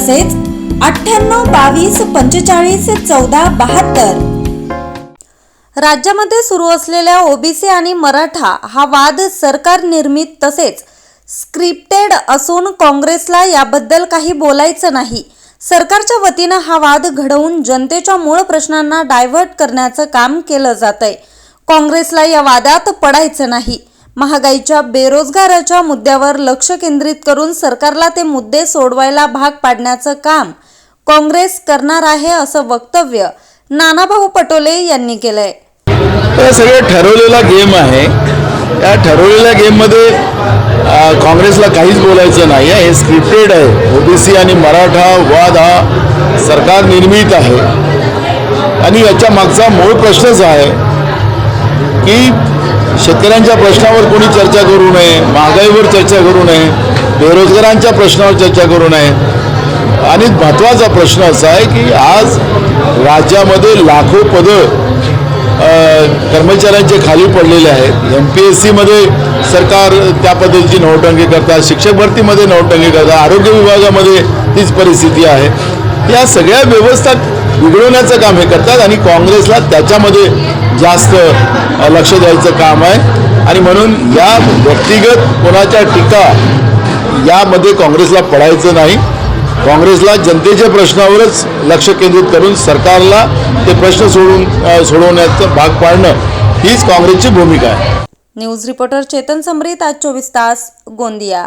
तसेच अठ्ठ्याण्णव बावीस पंचेचाळीस चौदा बहात्तर. राज्यामध्ये सुरू असलेल्या ओबीसी आणि मराठा हा वाद सरकार निर्मित तसेच स्क्रिप्टेड असून काँग्रेसला याबद्दल काही बोलायचं नाही. सरकारच्या वतीनं हा वाद घडवून जनतेच्या मूळ प्रश्नांना डायव्हर्ट करण्याचं काम केलं जातंय. काँग्रेसला या वादात पडायचं नाही. महागाईच्या बेरोजगाराच्या मुद्द्यावर लक्ष केंद्रित करून सरकारला ते मुद्दे सोडवायला भाग पाडण्याचं काम काँग्रेस करणार आहे असं वक्तव्य नानाभाऊ पटोले यांनी केलंय. तर सगळं ठरवलेला गेम आहे. या ठरवलेल्या गेममध्ये काँग्रेसला काहीच बोलायचं नाही आहे हे स्क्रिप्टेड आहे. ओबीसी आणि मराठा वाद हा सरकार निर्मित आहे. आणि याच्या मागचा मूळ प्रश्नच आहे की शेतकऱ्यांच्या प्रश्नावर कोणी चर्चा करू नये महागाईवर चर्चा करू नये बेरोजगारांच्या प्रश्नावर चर्चा करू नये. आणि महत्त्वाचा प्रश्न असा आहे की आज राज्यामध्ये लाखो पदं कर्मचाऱ्यांचे खाली पडलेले आहेत. एम पी एस सीमध्ये सरकार त्या पद्धतीची नोटंकी करतात शिक्षक भरतीमध्ये नोटंकी करतात आरोग्य विभागामध्ये तीच परिस्थिती आहे. या सगळ्या व्यवस्था बिघडवण्याचं काम हे करतात आणि काँग्रेसला त्याच्यामध्ये जास्त लक्ष द्यायचं काम आहे. आणि म्हणून या व्यक्तिगत कोणाच्या टीका यामध्ये काँग्रेसला पडायचं नाही. काँग्रेसला जनतेच्या प्रश्नावरच लक्ष केंद्रित करून सरकारला ते प्रश्न सोडून सोडवण्याचं भाग पाडणं हीच काँग्रेसची भूमिका आहे. न्यूज रिपोर्टर चेतन समरीत आज चोवीस तास गोंदिया.